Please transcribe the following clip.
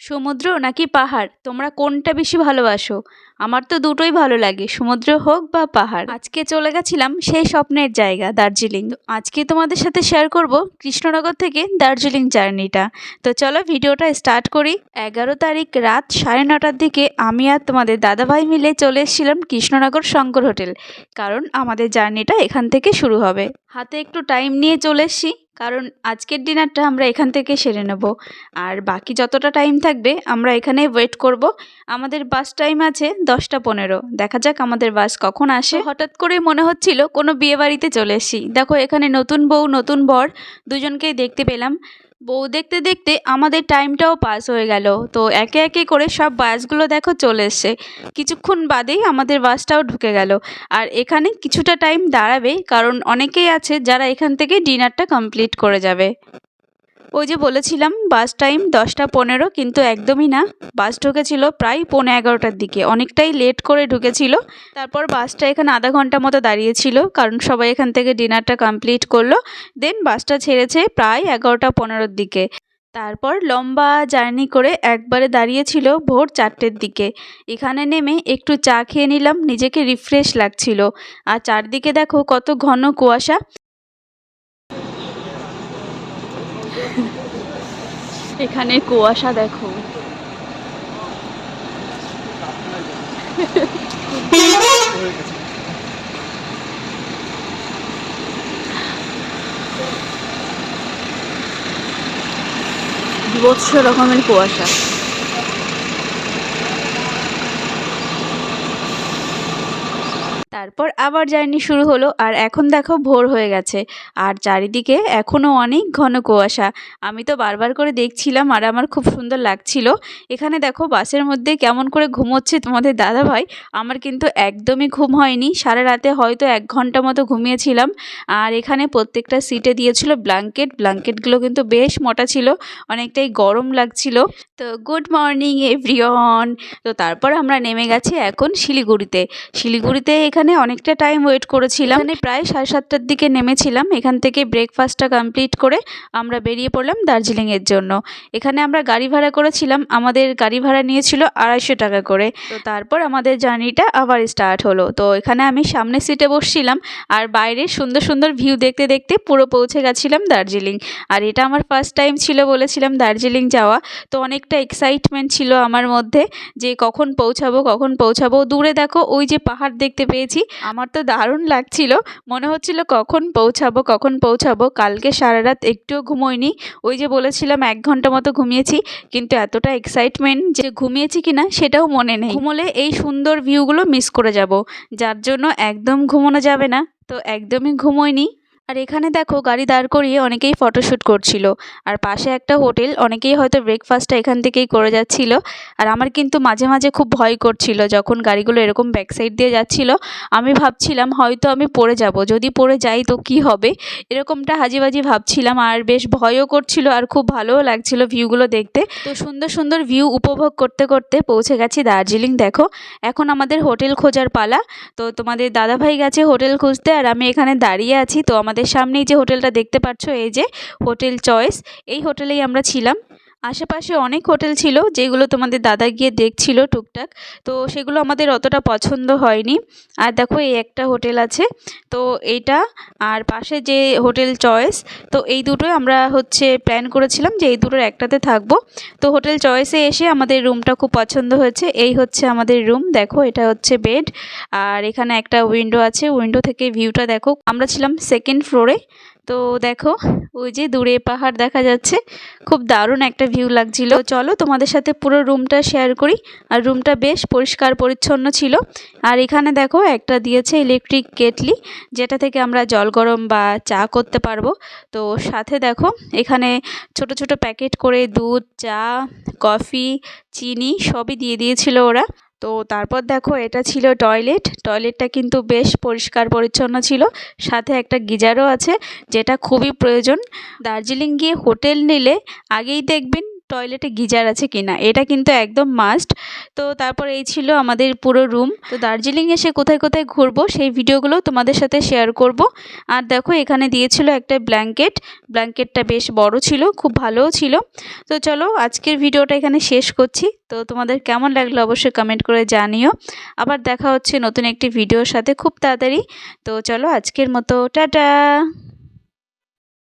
সমুদ্র নাকি পাহাড়? তোমরা কোনটা বেশি ভালোবাসো? আমার তো দুটোই ভালো লাগে, সমুদ্র হোক বা পাহাড়। আজকে চলে গেছিলাম সেই স্বপ্নের জায়গা, দার্জিলিং। আজকে তোমাদের সাথে শেয়ার করব কৃষ্ণনগর থেকে দার্জিলিং জার্নিটা। তো চলো ভিডিওটা স্টার্ট করি। এগারো তারিখ রাত সাড়ে নটার দিকে আমি আর তোমাদের দাদাভাই মিলে চলে এসেছিলাম কৃষ্ণনগর শঙ্কর হোটেল। কারণ আমাদের জার্নিটা এখান থেকে শুরু হবে। হাতে একটু টাইম নিয়ে চলে এসেছি। কারণ আজকের ডিনারটা আমরা এখান থেকে সেরে নেব। আর বাকি যতটা টাইম থাকবে, আমরা এখানে ওয়েট করব। আমাদের বাস টাইম আছে দশটা পনেরো। দেখা যাক আমাদের বাস কখন আসে। হঠাৎ করে মনে হচ্ছিল কোনো বিয়েবাড়িতে চলে এসি দেখো, এখানে নতুন বউ, নতুন বর, দুজনকেই দেখতে পেলাম। বউ দেখতে দেখতে আমাদের টাইমটাও পাস হয়ে গেল। তো একে একে করে সব বাসগুলো দেখো চলে এসছে। কিছুক্ষণ বাদেই আমাদের বাসটাও ঢুকে গেল। আর এখানে কিছুটা টাইম দাঁড়াবে, কারণ অনেকেই আছে যারা এখান থেকে ডিনারটা কমপ্লিট করে যাবে। ওই যে বলেছিলাম বাস টাইম দশটা পনেরো, কিন্তু একদমই না। বাস ঢুকেছিল প্রায় পৌনে এগারোটার দিকে। অনেকটাই লেট করে ঢুকেছিল। তারপর বাসটা এখানে আধা ঘণ্টা মতো দাঁড়িয়েছিল, কারণ সবাই এখান থেকে ডিনারটা কমপ্লিট করল। দেন বাসটা ছেড়েছে প্রায় এগারোটা পনেরোর দিকে। তারপর লম্বা জার্নি করে একবারে দাঁড়িয়েছিল ভোর চারটের দিকে। এখানে নেমে একটু চা খেয়ে নিলাম, নিজেকে রিফ্রেশ লাগছিল। আর চারদিকে দেখো কত ঘন কুয়াশা। এখানে কুয়াশা দেখো। বিভৎস রকমের কুয়াশা। তারপর আবার জার্নি শুরু হলো, আর এখন দেখো ভোর হয়ে গেছে। আর চারিদিকে এখনও অনেক ঘন কুয়াশা। আমি তো বারবার করে দেখছিলাম, আর আমার খুব সুন্দর লাগছিল। এখানে দেখো বাসের মধ্যে কেমন করে ঘুমোচ্ছে তোমাদের দাদা ভাই আমার কিন্তু একদমই ঘুম হয়নি। সারা রাতে হয়তো এক ঘণ্টা মতো ঘুমিয়েছিলাম। আর এখানে প্রত্যেকটা সিটে দিয়েছিল ব্ল্যাঙ্কেট। ব্ল্যাঙ্কেটগুলো কিন্তু বেশ মোটা ছিল, অনেকটাই গরম লাগছিল। তো গুড মর্নিং, এভরিওয়ান। তো তারপর আমরা নেমে গেছি এখন শিলিগুড়িতে। শিলিগুড়িতে এখানে অনেকটা টাইম ওয়েট করেছিলাম। এখানে প্রায় সাড়ে সাতটার দিকে নেমেছিলাম। এখান থেকে ব্রেকফাস্টটা কমপ্লিট করে আমরা বেরিয়ে পড়লাম দার্জিলিংয়ের জন্য। এখানে আমরা গাড়ি ভাড়া করেছিলাম। আমাদের গাড়ি ভাড়া নিয়েছিল আড়াইশো টাকা করে। তো তারপর আমাদের জার্নিটা আবার স্টার্ট হলো। তো এখানে আমি সামনের সিটে বসছিলাম আর বাইরে সুন্দর সুন্দর ভিউ দেখতে দেখতে পুরো পৌঁছে গেছিলাম দার্জিলিং। আর এটা আমার ফার্স্ট টাইম ছিল বলেছিলাম দার্জিলিং যাওয়া। তো অনেকটা এক্সাইটমেন্ট ছিল আমার মধ্যে যে কখন পৌঁছাবো কখন পৌঁছাবো। দূরে দেখো ওই যে পাহাড় দেখতে পেয়েছি আমার তো দারুণ লাগছিল। মনে হচ্ছিল কখন পৌঁছাবো কখন পৌঁছাবো। কালকে সারা রাত একটুও ঘুমোইনি ওই যে বলেছিলাম, এক ঘণ্টা মতো ঘুমিয়েছি। কিন্তু এতটা এক্সাইটমেন্ট যে ঘুমিয়েছি কিনা সেটাও মনে নেই। ঘুমোলে এই সুন্দর ভিউগুলো মিস করে যাব। যার জন্য একদম ঘুমোনো যাবে না। তো একদমই ঘুমোইনি আর এখানে দেখো গাড়ি দাঁড় করিয়ে অনেকেই ফটোশ্যুট করছিল। আর পাশে একটা হোটেল অনেকেই হয়তো ব্রেকফাস্টটা এখান থেকেই করে যাচ্ছিল। আর আমার কিন্তু মাঝে মাঝে খুব ভয় করছিল যখন গাড়িগুলো এরকম ব্যাক সাইড দিয়ে যাচ্ছিল। আমি ভাবছিলাম, হয়তো আমি পড়ে যাব। যদি পড়ে যাই তো কি হবে? এরকমটা হাজিবাজি ভাবছিলাম আর বেশ ভয়ও করছিল আর খুব ভালোও লাগছিল ভিউগুলো দেখতে। তো সুন্দর সুন্দর ভিউ উপভোগ করতে করতে পৌঁছে গেছি দার্জিলিং, দেখো। এখন আমাদের হোটেল খোঁজার পালা। তো তোমাদের দাদাভাই গেছে হোটেল খুঁজতে আর আমি এখানে দাঁড়িয়ে আছি। তো আমাদের সামনেই যে হোটেলটা দেখতে পাচ্ছ এই যে হোটেল চয়েস এই হোটেলেই আমরা ছিলাম। আশেপাশে অনেক হোটেল ছিল যেগুলো তোমাদের দাদা গিয়ে দেখছিল টুকটাক। তো সেগুলো আমাদের অতটা পছন্দ হয়নি। আর দেখো এই একটা হোটেল আছে। তো এইটা আর পাশে যে হোটেল চয়েস, তো এই দুটোই আমরা হচ্ছে প্ল্যান করেছিলাম যে এই দুটোর একটাতে থাকব। তো হোটেল চয়েসে এসে আমাদের রুমটা খুব পছন্দ হয়েছে। এই হচ্ছে আমাদের রুম। দেখো এটা হচ্ছে বেড। আর এখানে একটা উইন্ডো আছে। উইন্ডো থেকে ভিউটা দেখো। আমরা ছিলাম সেকেন্ড ফ্লোরে। তো দেখো, ওই যে দূরে পাহাড় দেখা যাচ্ছে, খুব দারুণ একটা ভিউ লাগছিল। চলো তোমাদের সাথে পুরো রুমটা শেয়ার করি। আর রুমটা বেশ পরিষ্কার পরিচ্ছন্ন ছিল। আর এখানে দেখো, একটা দিয়েছে ইলেকট্রিক কেটলি যেটা থেকে আমরা জল গরম বা চা করতে পারব। তো সাথে দেখো, এখানে ছোট ছোট প্যাকেট করে দুধ, চা কফি চিনি সবই দিয়ে দিয়েছিল ওরা। তো তারপর দেখো এটা ছিল টয়লেট। টয়লেটটা কিন্তু বেশ পরিষ্কার পরিচ্ছন্ন ছিল। সাথে একটা গিজারও আছে, যেটা খুবই প্রয়োজন। দার্জিলিং গিয়ে হোটেল নিলে আগেই দেখবেন টয়লেটে গিজার আছে কিনা, এটা কিন্তু একদম মাস্ট তো তারপর এই ছিল আমাদের পুরো রুম তো দার্জিলিং এসে কোথায় কোথায় ঘুরবো, সেই ভিডিওগুলো তোমাদের সাথে শেয়ার করব। আর দেখো, এখানে দিয়েছিল একটা ব্ল্যাঙ্কেট ব্ল্যাঙ্কেটটা বেশ বড় ছিল, খুব ভালোও ছিল। তো চলো, আজকের ভিডিওটা এখানে শেষ করছি। তো তোমাদের কেমন লাগল অবশ্যই কমেন্ট করে জানিও। আবার দেখা হচ্ছে নতুন একটি ভিডিওর সাথে খুব তাড়াতাড়ি। তো চলো, আজকের মতো, টাটা!